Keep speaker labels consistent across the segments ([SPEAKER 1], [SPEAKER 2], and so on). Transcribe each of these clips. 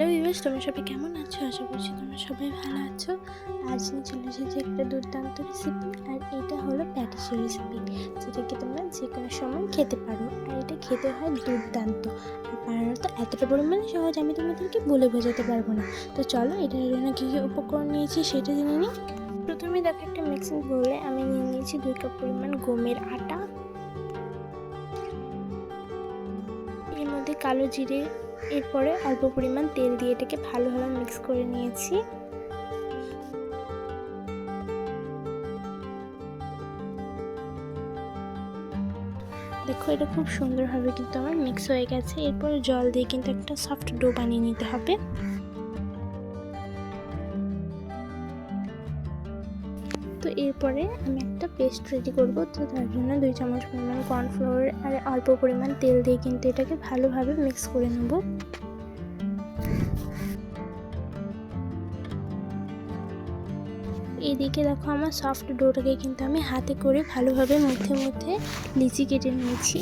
[SPEAKER 1] Hello US তোমরা সবাই কেমন আছো? আশা করছি তোমরা সবাই ভালো আছো। আজ নিয়ে চলে এসেছি একটা দুর্দান্ত রেসিপি আর এটা হলো প্যাটিসি রেসিপি যেটাকে তোমরা যে কোনো সময় খেতে পারো, আর এটা খেতে হয় দুর্দান্ত। আর বানানো তো এতটা পরিমাণে সহজ আমি তোমাদেরকে বলে বোঝাতে পারব না। তো চলো, এটার জন্য কী কী উপকরণ নিয়েছি সেটা জেনে নিই। প্রথমে দেখো একটা মিক্সিং বলে আমি নিয়ে নিয়েছি দুই কাপ পরিমাণ গমের আটা। এর মধ্যে কালো জিরে এরপরে অল্প পরিমাণ তেল দিয়ে এটাকে ভালোভাবে মিক্স করে নিয়েছি। দেখো, এটা খুব সুন্দরভাবে কিন্তু আমার মিক্স হয়ে গেছে। এরপর জল দিয়ে কিন্তু একটা সফট ডো বানিয়ে নিতে হবে। এরপরে আমি একটা পেস্ট রেডি করব। তো তার জন্য দুই চামচ পরিমাণ কর্নফ্লাওয়ার আর অল্প পরিমাণ তেল দিয়ে কিন্তু এটাকে ভালোভাবে মিক্স করে নেব। এদিকে দেখো আমার সফট ডোটাকে কিন্তু আমি হাতে করে ভালোভাবে মধ্যে মধ্যে লিচি কেটে নিয়েছি।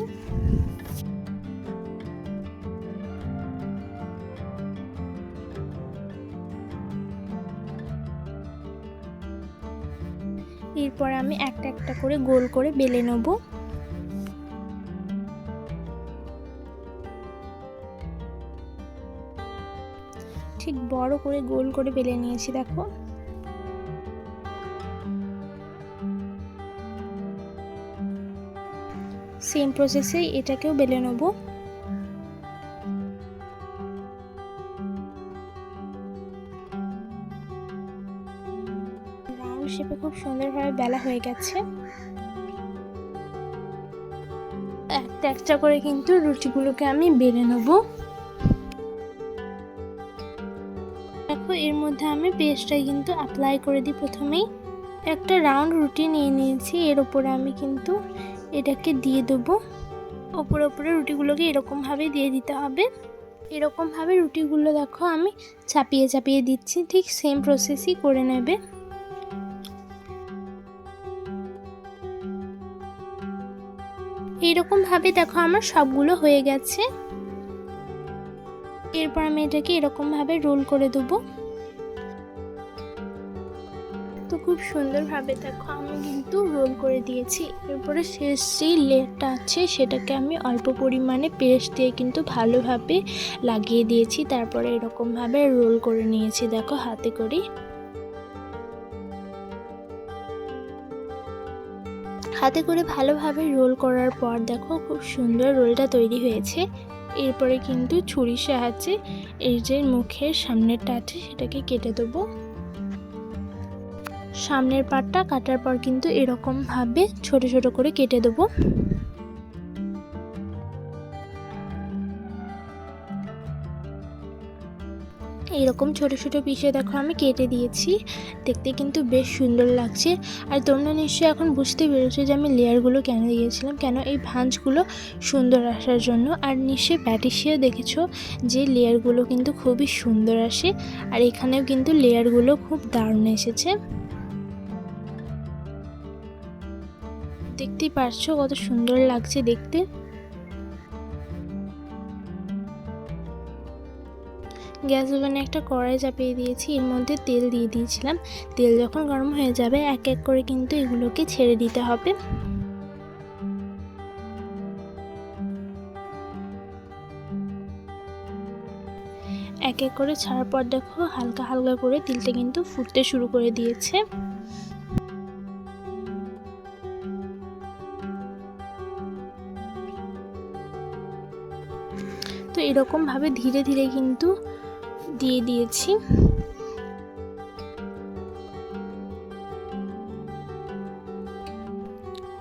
[SPEAKER 1] এরপর আমি একটা একটা করে গোল করে বেলে নেব। ঠিক বড় করে গোল করে বেলে নিয়েছি, দেখো। সেম প্রসেসে এটাকেও বেলে নেব। শেপে খুব সুন্দরভাবে বেলা হয়ে গেছে। একটা একটা করে কিন্তু রুটিগুলোকে আমি বেলে নেব। দেখো, এর মধ্যে আমি পেস্টটা কিন্তু অ্যাপ্লাই করে দিই প্রথমেই। একটা রাউন্ড রুটি নিয়ে নিয়েছি, এর উপরে আমি কিন্তু এটাকে দিয়ে দেবো। ওপরে ওপরে রুটিগুলোকে এরকমভাবে দিয়ে দিতে হবে। এরকমভাবে রুটিগুলো দেখো, আমি চাপিয়ে চাপিয়ে দিচ্ছি, ঠিক সেম প্রসেসই করে নেবে। এইরকমভাবে দেখো আমার সবগুলো হয়ে গেছে। এরপর আমি এটাকে এরকমভাবে রোল করে দেবো। তো খুব সুন্দরভাবে দেখো আমি কিন্তু রোল করে দিয়েছি। এরপরে শেষ যেই লেয়ারটা আছে সেটাকে আমি অল্প পরিমাণে পেস্ট দিয়ে কিন্তু ভালোভাবে লাগিয়ে দিয়েছি। তারপরে এরকমভাবে রোল করে নিয়েছি দেখো হাতে করে হাতে করে ভালোভাবে রোল করার পর দেখো খুব সুন্দর রোলটা তৈরি হয়েছে। এরপরে কিন্তু ছুরির সাহায্যে এই যে মুখের সামনেরটা আছে সেটাকে কেটে দেবো। সামনের পাটটা কাটার পর কিন্তু এরকমভাবে ছোট ছোট করে কেটে দেবো। এইরকম ছোট ছোট পিসে দেখো আমি কেটে দিয়েছি। দেখতে কিন্তু বেশ সুন্দর লাগছে। আর তোমরা নিশ্চয়ই এখন বুঝতে পেরেছ যে আমি লেয়ারগুলো কেন দিয়েছিলাম, কেন এই ভাঁজগুলো সুন্দর আসার জন্য। আর নিশ্চয়ই প্যাটিসিও দেখেছ যে লেয়ারগুলো কিন্তু খুবই সুন্দর আসে, আর এখানেও কিন্তু লেয়ারগুলো খুব দারুণ এসেছে। দেখতেই পারছ কত সুন্দর লাগছে দেখতে। গ্যাস ওভেনে একটা কড়াই চাপিয়ে দিয়েছি, এর মধ্যে তেল দিয়ে দিয়েছিলাম। তেল যখন গরম হয়ে যাবে, এক এক করে কিন্তু এগুলোকে ছেড়ে দিতে হবে। এক এক করে ছাড়ার পর দেখো, হালকা হালকা করে তিলটা কিন্তু ফুটতে শুরু করে দিয়েছে। তো এরকমভাবে ধীরে ধীরে কিন্তু দিয়ে দিয়েছি।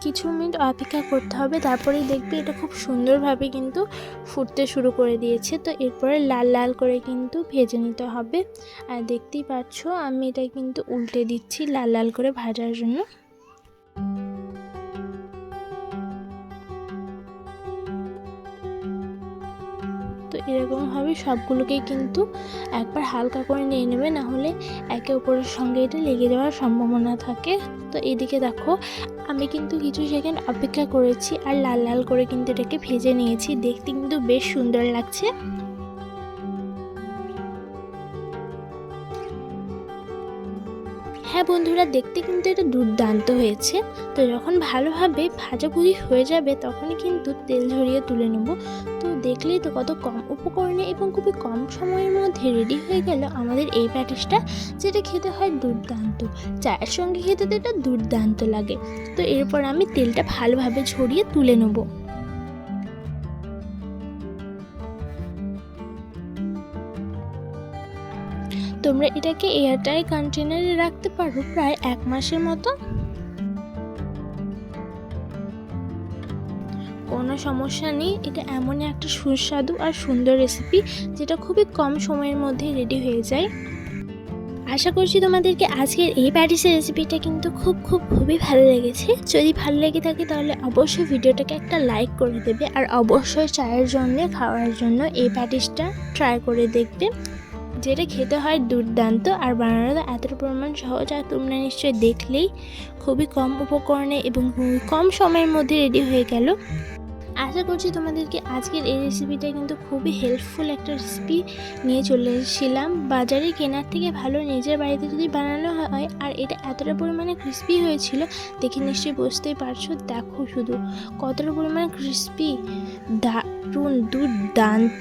[SPEAKER 1] কিছু মিনিট অপেক্ষা করতে হবে, তারপরেই দেখবে এটা খুব সুন্দরভাবে কিন্তু ফুটতে শুরু করে দিয়েছে। তো এরপরে লাল লাল করে কিন্তু ভেজে নিতে হবে। আর দেখতেই পাচ্ছ, আমি এটা কিন্তু উল্টে দিচ্ছি লাল লাল করে ভাজার জন্য। তো এরকমভাবে সবগুলোকেই কিন্তু একবার হালকা করে নিয়ে নেবে না হলে একে অপরের সঙ্গে এটা লেগে যাওয়ার সম্ভাবনা থাকে। তো এদিকে দেখো, আমি কিন্তু কিছু সেকেন্ড অপেক্ষা করেছি আর লাল লাল করে কিন্তু এটাকে ভেজে নিয়েছি। দেখতে কিন্তু বেশ সুন্দর লাগছে। হ্যাঁ বন্ধুরা, দেখতে কিন্তু এটা দুর্দান্ত হয়েছে। তো যখন ভালোভাবে ভাজাভুজি হয়ে যাবে, তখনই কিন্তু তেল ঝরিয়ে তুলে নেব। তো দেখলেই তো কত কম উপকরণে এবং খুবই কম সময়ের মধ্যে রেডি হয়ে গেল আমাদের এই প্যাটিসটা, যেটা খেতে হয় দুর্দান্ত। চায়ের সঙ্গে খেতে তো এটা দুর্দান্ত লাগে। তো এরপর আমি তেলটা ভালোভাবে ঝরিয়ে তুলে নেব। তোমরা এটাকে এয়ারটাই কন্টেনারে রাখতে পারো প্রায় এক মাসের মতো। কোনো সমস্যা নেই, এটা এমনই একটা সুস্বাদু আর সুন্দর রেসিপি যেটা খুবই কম সময়ের মধ্যে রেডি হয়ে যায়। আশা করছি তোমাদেরকে আজকের এই প্যাটিসের রেসিপিটা কিন্তু খুব খুব, খুবই ভালো লেগেছে। যদি ভালো লেগে থাকে তাহলে অবশ্যই ভিডিওটাকে একটা লাইক করে দেবে আর অবশ্যই চায়ের জন্য, খাওয়ার জন্য এই প্যাটিসটা ট্রাই করে দেখবে। যেটা খেতে হয় দুর্দান্ত আর বানানোটা এতটা পরিমাণ সহজ আর তোমরা নিশ্চয়ই দেখলেই খুবই কম উপকরণে এবং কম সময়ের মধ্যে রেডি হয়ে গেল। আশা করছি তোমাদেরকে আজকের এই রেসিপিটা কিন্তু খুবই হেল্পফুল একটা রেসিপি নিয়ে চলে এসেছিলাম। বাজারে কেনার থেকে ভালো নিজের বাড়িতে যদি বানানো হয় আর এটা এতটা পরিমাণে ক্রিস্পি হয়েছিল, দেখে নিশ্চয়ই বুঝতেই পারছ। দেখো শুধু কতটা পরিমাণে ক্রিস্পি দারুণ, দুর্দান্ত।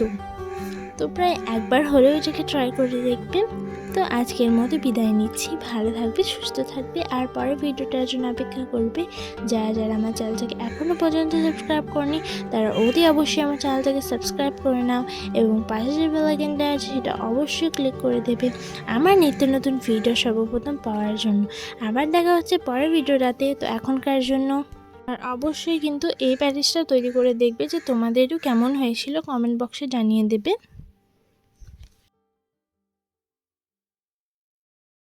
[SPEAKER 1] তো প্রায় একবার হলেও এটাকে ট্রাই করে দেখবেন। তো আজকের মতো বিদায় নিচ্ছি। ভালো থাকবে, সুস্থ থাকবে। আর পরের ভিডিওটার জন্য অপেক্ষা করবে যারা যারা আমার চ্যানেলটাকে এখনও পর্যন্ত সাবস্ক্রাইব করেনি, তারা অতি অবশ্যই আমার চ্যানেলটাকে সাবস্ক্রাইব করে নাও এবং পাশে যে বেলাইকেনটা আছে, সেটা অবশ্যই ক্লিক করে দেবে আমার নিত্য নতুন ভিডিও সর্বপ্রথম পাওয়ার জন্য। আবার দেখা হচ্ছে পরের ভিডিওটাতে। তো এখনকার জন্য আর অবশ্যই কিন্তু এই প্যারিসটা তৈরি করে দেখবে যে তোমাদেরও কেমন হয়েছিল। কমেন্ট বক্সে জানিয়ে দেবে।